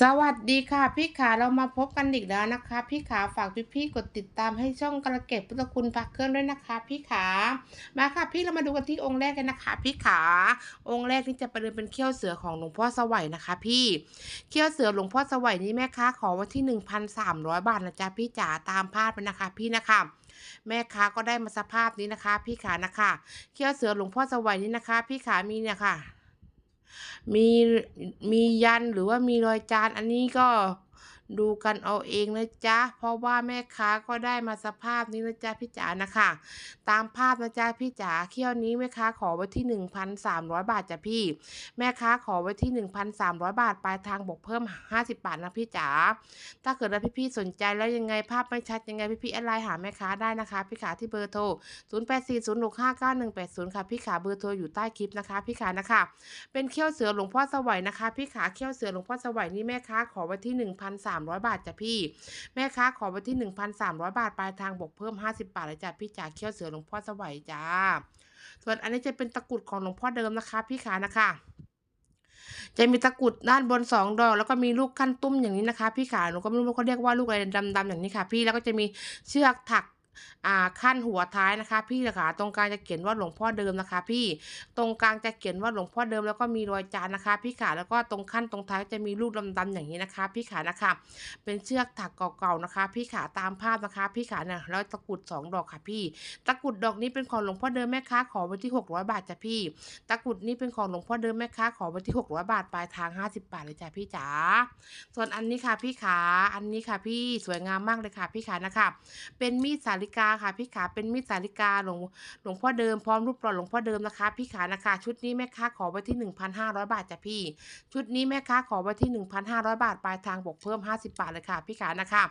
สวัสดีค่ะ พี่ขาเรามาพบกันอีกแล้วนะคะ พี่ขาฝากพี่ๆกดติดตามให้ช่องกระเก็บพุทธคุณพักเครื่องด้วยนะคะ พี่ขามาค่ะ พี่เรามาดูกันที่องค์แรกกันนะคะ พี่ขาองค์แรกนี่จะประเดิมเป็นเขี้ยวเสือของหลวงพ่อสวัยนะคะ พี่เขี้ยวเสือหลวงพ่อสวัยนี่แม่ค้าขอไว้ที่1,300บาทนะจ๊ะพี่จ๋าตามภาพไปนะคะ พี่นะคะแม่ค้าก็ได้มาสภาพนี้นะคะ พี่ขานะคะเขี้ยวเสือหลวงพ่อสวัยนี่นะคะ พี่ขามีเนี่ยค่ะ มีมียันหรือว่ามีรอยจานอันนี้ก็ ดูกันเอาเองนะจ๊ะ เพราะว่าแม่ค้าก็ได้มาสภาพนี้นะจ๊ะพี่จ๋านะคะ ตามภาพนะจ๊ะพี่จ๋าเที่ยวนี้แม่ค้าขอไว้ที่ 1,300 บาทจ้ะพี่ แม่ค้าขอไว้ที่ 1,300 บาทปลายทางบวกเพิ่ม 50 บาทนะพี่จ๋า ถ้าเกิดว่าพี่ๆสนใจแล้วยังไงภาพไม่ชัดยังไงพี่ๆอดไลน์หาแม่ค้าได้นะคะ พี่ขาที่เบอร์โทร 0840659180 ค่ะพี่ขาเบอร์โทรอยู่ใต้คลิปนะคะ พี่ขานะคะ เป็นเขี้ยวเสือหลวงพ่อสวัยนะคะ พี่ขาเขี้ยวเสือหลวงพ่อสวัยนี่แม่ค้าขอไว้ที่ 1,300บาทจ้ะพี่ แม่ค้าขอไปที่ 1,300 บาทปลายทางบวกเพิ่ม 50 บาทเลยจ้ะพี่จ๋าเขี้ยวเสือหลวงพ่อสวัยจ้า ส่วนอันนี้จะเป็นตะกรุดของหลวงพ่อเดิมนะคะ พี่ขานะคะจะมีตะกรุดด้านบนสองดอกแล้วก็มีลูกขั้นตุ้มอย่างนี้นะคะ พี่ขาหนูก็ไม่รู้ว่าเขาเรียกว่าลูกอะไรดำๆอย่างนี้ค่ะ พี่แล้วก็จะมีเชือกถัก ขั้นหัวท้ายนะคะ พี่นะคะตรงกลางจะเขียนว่าหลวงพ่อเดิมนะคะ พี่ตรงกลางจะเขียนว่าหลวงพ่อเดิมแล้วก็มีรอยจานนะคะ พี่ขาแล้วก็ตรงขั้นตรงท้ายจะมีลูกดำๆอย่างนี้นะคะ พี่ขานะคะ เป็นเชือกถักเก่าๆนะคะ พี่ขาตามภาพนะคะ พี่ขาเนี่ยแล้วตะกุดสองดอกค่ะพี่ตะกุดดอกนี้เป็นของหลวงพ่อเดิมแม่ค้าขอไว้ที่ 600 บาทจ้ะพี่ ตะกุดนี้เป็นของหลวงพ่อเดิมแม่ค้าขอไว้ที่ 600 บาทปลายทาง 50 บาทเลยจ้ะพี่จ๋าส่วนอันนี้ค่ะพี่ขาอันนี้ค่ะพี่สวยงามมากเลยค่ะ พี่ขานะคะ เป็นมีดสาลิกาค่ะพี่ขาเป็นมีดสาลิกาหลวงหลวงพ่อเดิมพร้อมรูปหล่อหลวงพ่อเดิมนะคะพี่ขานะคะ ชุดนี้แม่ค้าขอไว้ที่ 1,500 บาทจ้ะพี่ ชุดนี้แม่ค้าขอไว้ที่ 1,500 บาทปลายทางบวกเพิ่ม 50 บาทเลยค่ะพี่ขานะคะ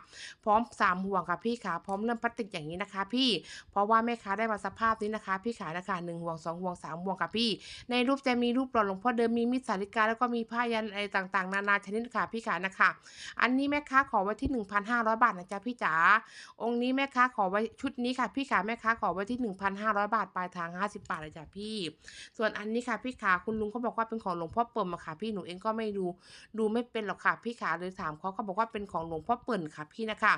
พร้อมสามห่วงค่ะพี่ขาพร้อมเริ่มพลาสติกอย่างนี้นะคะ พี่เพราะว่าแม่ค้าได้มาสภาพนี้นะคะ พี่ขานะคะหนึ่งห่วงสองห่วงสามห่วงค่ะพี่ ในรูปจะมีรูปหล่อหลวงพ่อเดิมมีมิตรสาริกาแล้วก็มีผ้ายันอะไรต่างๆ นานาชนิดค่ะพี่ขานะคะ อันนี้แม่ค้าขอไว้ที่ 1,500 บาทนะจ๊ะพี่จ๋าองค์นี้แม่ค้าขอไว้ชุดนี้ค่ะพี่ขาแม่ค้าขอไว้ที่ 1,500 บาทปลายทาง 50 บาทเลยจ้ะพี่ ส่วนอันนี้ค่ะพี่ขาคุณลุงเขาบอกว่าเป็นของหลวงพ่อเปิ่มอะค่ะ พี่หนูเองก็ไม่ดูดูไม่เป็นหรอกค่ะพี่ขาเลยถามเขาเขาบอกว่าเป็นของหลวงพ่อเปิ่นค่ะพี่นะคะ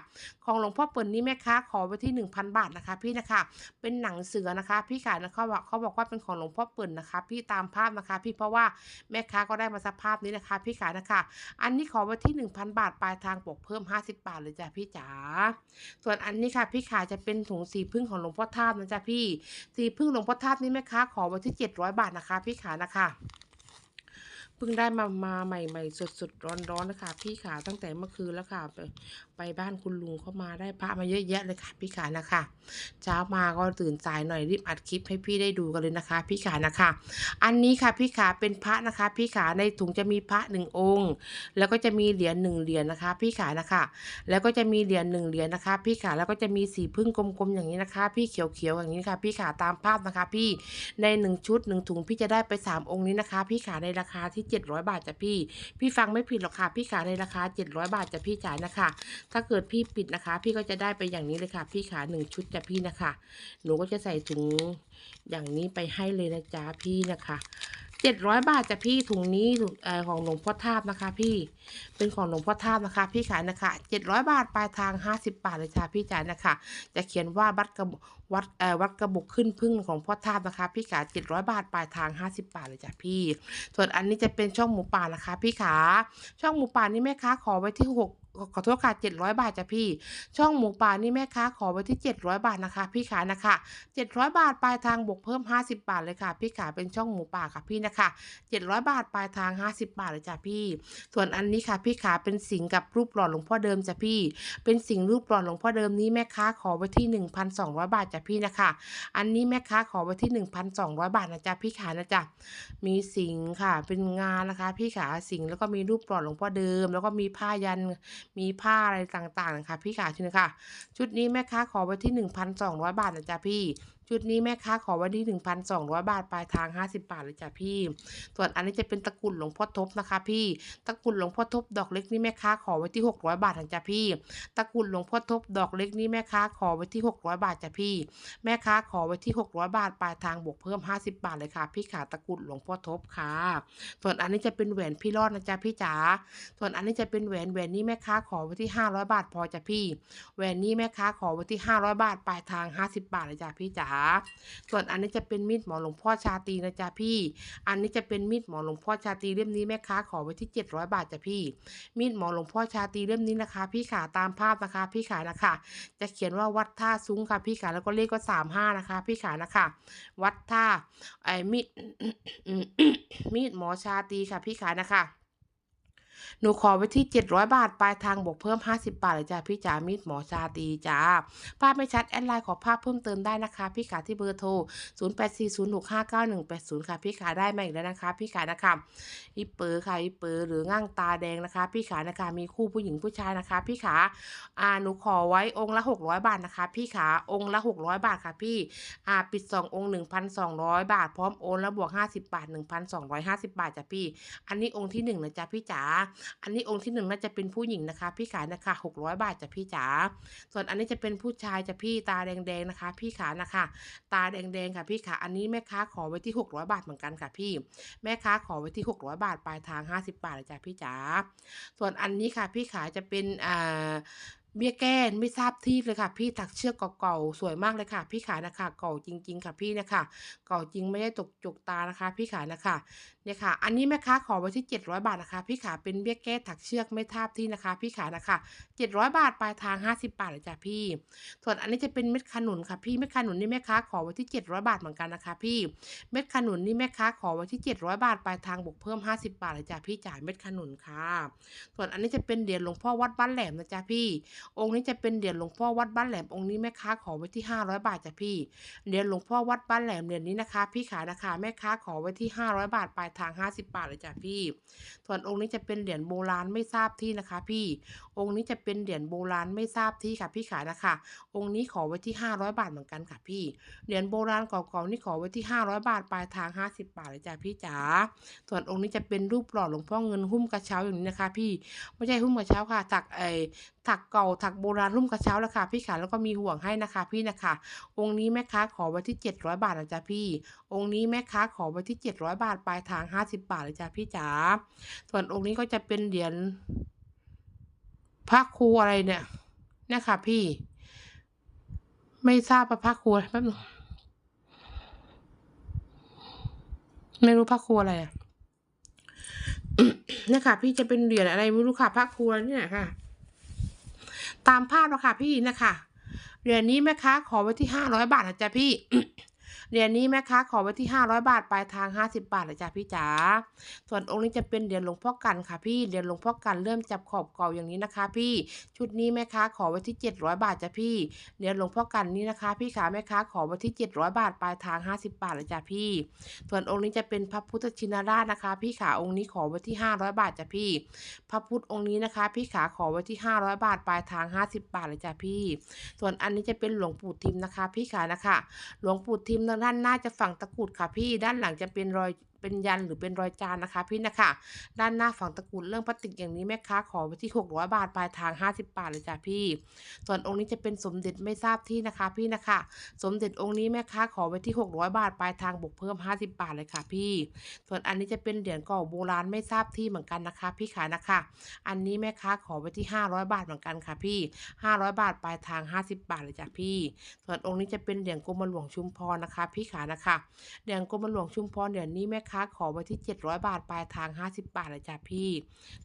ของหลวงพ่อเปิ่นนี่แม่ค้าขอไว้ที่ 1,000 บาทนะคะ พี่นะคะ เป็นหนังเสือนะคะ พี่ขานะเขาบอกเขาบอกว่าเป็นของหลวงพ่อเปิ่นนะคะ พี่ตามภาพนะคะ พี่เพราะว่าแม่ค้าก็ได้มาสภาพนี้นะคะ พี่ขานะคะ อันนี้ขอไว้ที่ 1,000 บาทปลายทางบวกเพิ่ม 50 บาทเลยจ้ะพี่จ๋าส่วนอันนี้ค่ะพี่ขาจะเป็นถุงสีพึ่งของหลวงพ่อทาบนะจ๊ะพี่ สีพึ่งหลวงพ่อทาบนี่แม่ค้าขอไว้ที่ 700 บาทนะคะ พี่ขานะคะ เพิ่งได้มามาใหม่ๆ สดๆร้อนๆนะคะพี่ขาตั้งแต่เมื่อคืนแล้วค่ะไปไปบ้านคุณลุงเข้ามาได้พระมาเยอะแยะเลยค่ะ พี่ขานะคะ เช้ามาก็ตื่นสายหน่อยรีบอัดคลิปให้พี่ได้ดูกันเลยนะคะ พี่ขานะคะ อันนี้ค่ะพี่ขาเป็นพระนะคะ พี่ขาในถุงจะมีพระหนึ่งองค์ แล้วก็จะมีเหรียญหนึ่งเหรียญนะคะ พี่ขานะคะ แล้วก็จะมีเหรียญหนึ่งเหรียญนะคะ พี่ขาแล้วก็จะมีสีพึ่งกลมๆอย่างนี้นะคะ พี่เขียวๆอย่างนี้ค่ะ พี่ขาตามภาพนะคะ พี่ในหนึ่งชุดหนึ่งถุงพี่จะได้ไปสามองค์นี้นะคะ พี่ขาในราคาที่เจ็ดร้อยบาทจ้ะพี่ พี่ฟังไม่ผิดหรอกค่ะ พี่ขาในราคาเจ็ดร้อยบาทจ้ะพี่จ๋านะคะ ถ้าเกิดพี่ปิดนะคะ พี่ก็จะได้ไปอย่างนี้เลยค่ะ พี่ขาหนึ่งชุดจ้ะพี่นะคะ หนูก็จะใส่ถุงอย่างนี้ไปให้เลยนะจ๊ะพี่นะคะ เจ็ดร้อยบาทจ้ะพี่ถุงนี้ของหลวงพ่อทาบนะคะ พี่เป็นของหลวงพ่อทาบนะคะ พี่ขายนะคะเจ็ดร้อยบาทปลายทางห้าสิบบาทเลยจ้ะพี่จ๋านะคะ จะเขียนว่าวัดกระบวัดเอ่อวัดกระบุกขึ้นพึ่งของพ่อทาบนะคะ พี่ขาเจ็ดร้อยบาทปลายทางห้าสิบบาทเลยจ้ะพี่ ส่วนอันนี้จะเป็นช่องหมูป่านะคะ พี่ขาช่องหมูป่านี่แม่ค้าขอไว้ที่หก ขอโทษค่ะเจ็ดร้อยบาทจ้ะพี่ ช่องหมูป่านี่แม่ค้าขอไว้ที่เจ็ดร้อยบาทนะคะ พี่ขานะคะเจ็ดร้อยบาทปลายทางบวกเพิ่มห้าสิบบาทเลยค่ะ พี่ขาเป็นช่องหมูป่าค่ะพี่นะคะเจ็ดร้อยบาทปลายทางห้าสิบบาทเลยจ้ะพี่ ส่วนอันนี้ค่ะ พี่ขาเป็นสิงกับรูปหล่อหลวงพ่อเดิมจ้ะพี่ เป็นสิงรูปหล่อหลวงพ่อเดิมนี้แม่ค้าขอไว้ที่หนึ่งพันสองร้อยบาทจ้ะพี่นะคะ อันนี้แม่ค้าขอไว้ที่หนึ่งพันสองร้อยบาทนะจ๊ะพี่ขานะจ๊ะมีสิงค่ะเป็นงานนะคะ พี่ขาสิงแล้วก็มีรูปหล่อหลวงพ่อเดิม แล้วก็มีผ้ายันมีผ้าอะไรต่างๆนะคะพี่ขาชุดนะคะชุดนี้แม่ค้าขอไว้ที่ 1,200 บาทนะจ๊ะพี่ชุดนี้แม่ค้าขอไว้ที่ 1,200 บาทปลายทาง 50 บาทเลยจ้ะพี่ ส่วนอันนี้จะเป็นตะกรุดหลวงพ่อทบนะคะ พี่ตะกรุดหลวงพ่อทบดอกเล็กนี่แม่ค้าขอไว้ที่ 600 บาทนะจ้ะพี่ ตะกรุดหลวงพ่อทบดอกเล็กนี่แม่ค้าขอไว้ที่ 600 บาทจ้ะพี่ แม่ค้าขอไว้ที่ 600 บาทปลายทางบวกเพิ่ม 50 บาทเลยค่ะ พี่ขาตะกรุดหลวงพ่อทบค่ะ ส่วนอันนี้จะเป็นแหวนพี่รอดนะจ๊ะพี่จ๋าส่วนอันนี้จะเป็นแหวนแหวนนี้แม่ค้าขอไว้ที่ 500 บาทพอจ้ะพี่ แหวนนี้แม่ค้าขอไว้ที่ 500 บาทปลายทาง 50 บาทเลยจ้ะพี่จ๋าส่วนอันนี้จะเป็นมีดหมอหลวงพ่อชาตีนะจ๊ะพี่ อันนี้จะเป็นมีดหมอหลวงพ่อชาตีเล่มนี้แม่ค้าขอไว้ที่ 700 บาทจ้ะพี่ มีดหมอหลวงพ่อชาตีเล่มนี้นะคะ พี่ขาตามภาพนะคะ พี่ขานะคะ จะเขียนว่าวัดท่าซุ้งค่ะพี่ขาแล้วก็เลขก็35นะคะ พี่ขานะคะ วัดท่าไอ้มีดมีดหมอชาตีค่ะพี่ขานะคะ หนูขอไว้ที่ 700 บาท ปลายทางบวกเพิ่ม 50 บาทเลยจ้าพี่จ๋ามีดหมอชาตีจ้า ภาพไม่ชัดแอดไลน์ขอภาพเพิ่มเติมได้นะคะ พี่ขาที่เบอร์โทร 0840659180 ค่ะ พี่ขาได้มาอีกแล้วนะคะ พี่ขานะคะอีเปอร์ค่ะอีเปอร์หรือง่างตาแดงนะคะ พี่ขานะคะมีคู่ผู้หญิงผู้ชายนะคะ พี่ขาอ่าหนูขอไว้องค์ละ 600 บาทนะคะ พี่ขาองค์ละ 600 บาทค่ะพี่อ่าปิดสององค์ 1,200 บาท พร้อมโอนแล้วบวก 50 บาท 1,250 บาทจ้ะพี่ อันนี้องค์ที่หนึ่งนะจ๊ะพี่จ๋าอันนี้องค์ที่หนึ่งน่าจะเป็นผู้หญิงนะคะ พี่ขายนะคะ600 บาทจ้ะพี่จ๋าส่วนอันนี้จะเป็นผู้ชายจ้ะพี่ตาแดงๆนะคะ พี่ขานะคะ ตาแดงๆค่ะพี่ขาอันนี้แม่ค้าขอไว้ที่ 600 บาทเหมือนกันค่ะพี่ แม่ค้าขอไว้ที่ 600 บาทปลายทาง 50 บาทเลยจ้ะพี่จ๋าส่วนอันนี้ค่ะพี่ขาจะเป็นอ่า เบี้ยแก้ไม่ทราบที่เลยค่ะ พี่ถักเชือกเก่าๆสวยมากเลยค่ะ พี่ขานะคะเก่าจริง ๆ ค่ะพี่นะคะเก่าจริงไม่ได้ตกจกตานะคะ พี่ขานะคะเนี่ยค่ะ อันนี้แม่ค้าขอไว้ที่ 700 บาทนะคะ พี่ขาเป็นเบี้ยแก้ถักเชือกไม่ทราบที่นะคะ พี่ขานะคะ 700 บาทปลายทาง 50 บาทเลยจ้ะพี่ ส่วนอันนี้จะเป็นเม็ดขนุนค่ะพี่เม็ดขนุนนี่แม่ค้าขอไว้ที่ 700 บาทเหมือนกันนะคะ พี่เม็ดขนุนนี่แม่ค้าขอไว้ที่ 700 บาทปลายทางบวกเพิ่ม 50 บาทเลยจ้ะพี่จ่ายเม็ดขนุนค่ะ ส่วนอันนี้จะเป็นเหรียญหลวงพ่อวัดบ้านแหลมนะจ๊ะพี่องค์นี้จะเป็นเหรียญหลวงพ่อวัดบ้านแหลมองค์นี้แม่ค้าขอไว้ที่ 500 บาทจ้ะพี่เหรียญหลวงพ่อวัดบ้านแหลมเหรียญนี้นะคะ พี่ขายนะคะแม่ค้าขอไว้ที่ 500 บาทปลายทาง 50 บาทเลยจ้ะพี่ ส่วนองค์นี้จะเป็นเหรียญโบราณไม่ทราบที่นะคะ พี่ องค์นี้จะเป็นเหรียญโบราณไม่ทราบที่ค่ะ พี่ขายนะคะ องค์นี้ขอไว้ที่ 500 บาทเหมือนกันค่ะพี่เหรียญโบราณเก่าๆนี่ขอไว้ที่ 500 บาทปลายทาง 50 บาทเลยจ้ะพี่จ๋าส่วนองค์นี้จะเป็นรูปหล่อหลวงพ่อเงินหุ้มกระเช้าอย่างนี้นะคะ พี่ไม่ใช่หุ้มกระเช้าค่ะถักไอ ถักเก่าถักโบราณหุ้มกระเช้าแล้วค่ะพี่ขาแล้วก็มีห่วงให้นะคะพี่นะคะ องค์นี้แม่ค้าขอไว้ที่ 700 บาทนะจ๊ะพี่ องค์นี้แม่ค้าขอไว้ที่ 700 บาทปลายทาง 50 บาทเลยจ้ะพี่จ๋าส่วนองค์นี้ก็จะเป็นเหรียญพระครูอะไรเนี่ยเนี่ยค่ะพี่ ไม่ทราบว่าพระครูไรแป๊บนึงไม่รู้พระครูอะไรอะเนี่ยค่ะพี่จะเป็นเหรียญอะไรไม่รู้ค่ะพระครูอะไรเนี่ยค่ะ ตามภาพแล้วค่ะพี่นะคะเดือนนี้แม่ค้าขอไว้ที่ห้าร้อยบาทนะจ๊ะพี่ เหรียญนี้แม่ค้าขอไว้ที่ห้าร้อยบาทปลายทางห้าสิบบาทนะจ๊ะพี่จ๋าส่วนองค์นี้จะเป็นเหรียญหลวงพ่อกันค่ะพี่เหรียญหลวงพ่อกันเริ่มจับขอบเก่าอย่างนี้นะคะ พี่ชุดนี้แม่ค้าขอไว้ที่เจ็ดร้อยบาทจ้ะพี่เหรียญหลวงพ่อกันนี่นะคะ พี่ขาแม่ค้าขอไว้ที่เจ็ดร้อยบาทปลายทางห้าสิบบาทเลยจ้ะพี่ ส่วนองค์นี้จะเป็นพระพุทธชินราชนะคะ พี่ขาองค์นี้ขอไว้ที่ห้าร้อยบาทจ้ะพี่ พระพุทธองค์นี้นะคะ พี่ขาขอไว้ที่ห้าร้อยบาทปลายทางห้าสิบบาทเลยจ้ะพี่ ส่วนอันนี้จะเป็นหลวงปู่ทิมนะคะ พี่ขานะคะ หลวงปู่ทิมด้านหน้าจะฝังตะกุดค่ะพี่ ด้านหลังจะเป็นรอย เป็นยันหรือเป็นรอยจานนะคะ พี่นะคะด้านหน้าฝั่งตะกุดเรื่องพลาสติกอย่างนี้แม่ค้าขอไว้ที่600บาทปลายทาง 50 บาทเลยจ้ะพี่ ส่วนองค์นี้จะเป็นสมเด็จไม่ทราบที่นะคะ พี่นะคะ สมเด็จองค์นี้แม่ค้าขอไว้ที่ 600 บาทปลายทางบวกเพิ่ม 50 บาทเลยค่ะพี่ ส่วนอันนี้จะเป็นเหรียญเก่าโบราณไม่ทราบที่เหมือนกันนะคะ พี่ขานะคะ อันนี้แม่ค้าขอไว้ที่ 500 บาทเหมือนกันค่ะพี่ 500 บาทปลายทาง 50 บาทเลยจ้ะพี่ ส่วนองค์นี้จะเป็นเหรียญกรมหลวงชุมพรนะคะ พี่ขานะคะเหรียญกรมหลวงชุมพรเหรียญนี้แม่ค้าขอไว้ที่ 700 บาท ปลายทาง 50 บาทเลยจ้ะพี่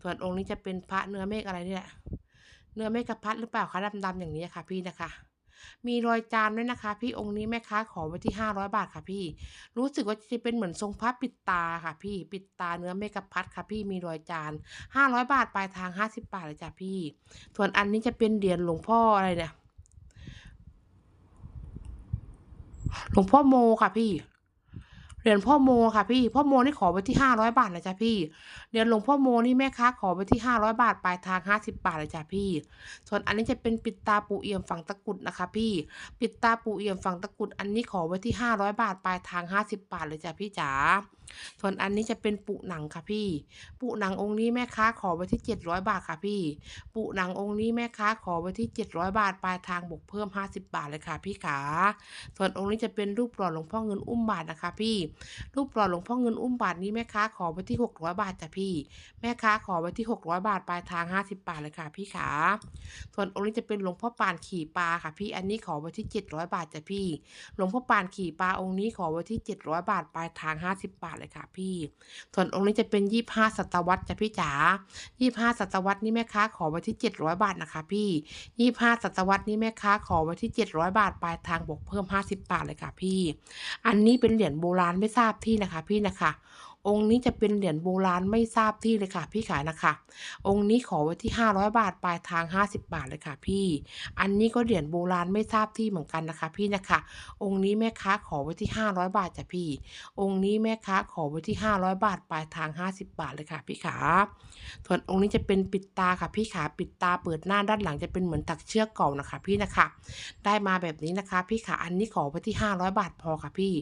ส่วนองค์นี้จะเป็นพระเนื้อเมฆอะไรเนี่ย เนื้อเมฆกระพัดหรือเปล่าคะดำๆอย่างนี้ค่ะพี่นะคะมีรอยจานด้วยนะคะ พี่องค์นี้แม่ค้าขอไว้ที่ 500 บาทค่ะพี่ รู้สึกว่าจะเป็นเหมือนทรงพระปิดตาค่ะพี่ ปิดตาเนื้อเมฆกระพัดค่ะพี่มีรอยจาน 500 บาทปลายทาง 50 บาทเลยจ้ะพี่ ส่วนอันนี้จะเป็นเหรียญหลวงพ่ออะไรเนี่ยหลวงพ่อโมค่ะพี่ เหรียญพ่อโมค่ะพี่พ่อโมนี่ขอไว้ที่500บาทเลยจ้ะพี่เหรียญหลวงพ่อโมนี่แม่ค้าขอไว้ที่500บาทปลายทาง50บาทเลยจ้ะพี่ ส่วนอันนี้จะเป็นปิดตาปูเอี่ยมฝังตะกุดนะคะ พี่ ปิดตาปูเอี่ยมฝังตะกุดอันนี้ขอไว้ที่500บาทปลายทาง50บบาทเลยจ้ะพี่จ๋าส่วนอันนี้จะเป็นปุหนังค่ะพี่ ปุหนังองค์นี้แม่ค้าขอไว้ที่700บาทค่ะพี่ ปุหนังองค์นี้แม่ค้าขอไว้ที่700บาทปลายทางบวกเพิ่ม50บาทเลยค่ะพี่ขาส่วนองค์นี้จะเป็นรูปหล่อหลวงพ่อเงินอุ้มบาทนะคะพี่รูปหล่อหลวงพ่อเงินอุ้มบาทนี้แม่ค้าขอไว้ที่ 600 บาทจ้ะพี่ แม่ค้าขอไว้ที่ 600 บาทปลายทาง 50 บาทเลยค่ะพี่ขาส่วนองค์นี้จะเป็นหลวงพ่อปานขี่ปลาค่ะ พี่อันนี้ขอไว้ที่ 700 บาทจ้ะพี่ หลวงพ่อปานขี่ปลาองค์นี้ขอไว้ที่ 700 บาทปลายทาง 50 บาทเลยค่ะพี่ ส่วนองค์นี้จะเป็น 25 ศตวรรษจ้ะพี่จ๋า 25 ศตวรรษนี่แม่ค้าขอไว้ที่ 700 บาทนะคะพี่25ศตวรรษนี่แม่ค้าขอไว้ที่ 700 บาทปลายทางบวกเพิ่ม 50 บาทเลยค่ะพี่ อันนี้เป็นเหรียญโบราณไม่ทราบที่นะคะพี่นะคะ องค์นี้จะเป็นเหรียญโบราณไม่ทราบที่เลยค่ะ พี่ขายนะคะ องค์นี้ขอไว้ที่ 500 บาทปลายทาง 50 บาทเลยค่ะ พี่ อันนี้ก็เหรียญโบราณไม่ทราบที่เหมือนกันนะคะ พี่นะคะ องค์นี้แม่ค้าขอไว้ที่ 500 บาทจ้ะพี่ องค์นี้แม่ค้าขอไว้ที่ 500 บาทปลายทาง 50 บาทเลยค่ะ พี่ขาส่วนองค์นี้จะเป็นปิดตาค่ะ พี่ขาปิดตาเปิดหน้าด้านหลังจะเป็นเหมือนถักเชือกเก่านะคะ พี่นะคะ ได้มาแบบนี้นะคะ พี่ขาอันนี้ขอไว้ที่ 500 บาทพอค่ะพี่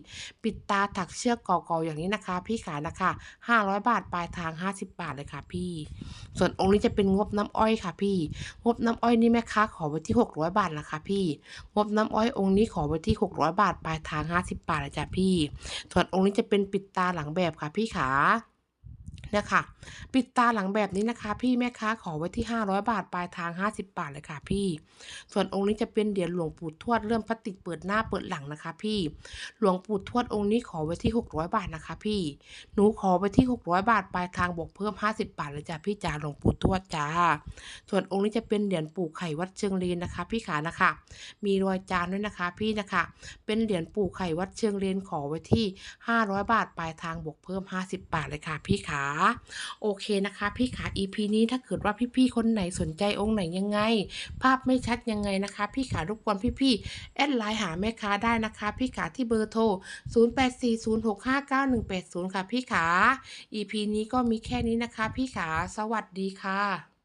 ปิดตาถักเชือกเก่าๆอย่างนี้นะคะ พี่ขานะคะ500 บาท ปลายทาง 50 บาทเลยค่ะพี่ ส่วนองค์นี้จะเป็นงบน้ำอ้อยค่ะพี่ งบน้ำอ้อยนี่แม่ค้าขอไว้ที่ 600 บาทนะคะพี่ งบน้ำอ้อยองค์นี้ขอไว้ที่ 600 บาท ปลายทาง 50 บาทเลยจ้ะพี่ ส่วนองค์นี้จะเป็นปิดตาหลังแบบค่ะพี่ขา เนี่ยค่ะ ปิดตาหลังแบบนี้นะคะ พี่แม่ค้าขอไว้ที่ 500 บาทปลายทาง 50 บาทเลยค่ะพี่ ส่วนองค์นี้จะเป็นเหรียญหลวงปู่ทวดเรื่องพลาสติกเปิดหน้าเปิดหลังนะคะ พี่ หลวงปู่ทวดองค์นี้ขอไว้ที่ 600 บาทนะคะ พี่ หนูขอไปที่ 600 บาทปลายทางบวกเพิ่ม 50 บาทเลยจ้ะพี่จ๋าหลวงปู่ทวดจ้า ส่วนองค์นี้จะเป็นเหรียญปู่ไข่วัดเชิงเลนนะคะ พี่ขานะคะ มีรอยจานด้วยนะคะ พี่นะคะ เป็นเหรียญปู่ไข่วัดเชิงเลนขอไว้ที่ 500 บาทปลายทางบวกเพิ่ม 50 บาทเลยค่ะ พี่ขาโอเคนะคะ พี่ขา EP นี้ถ้าเกิดว่าพี่ๆคนไหนสนใจองค์ไหนยังไง ภาพไม่ชัดยังไงนะคะ พี่ขารบกวนพี่ๆแอดไลน์หาแม่ค้าได้นะคะ พี่ขาที่เบอร์โทร 0840659180 ค่ะพี่ขา EP นี้ก็มีแค่นี้นะคะ พี่ขาสวัสดีค่ะ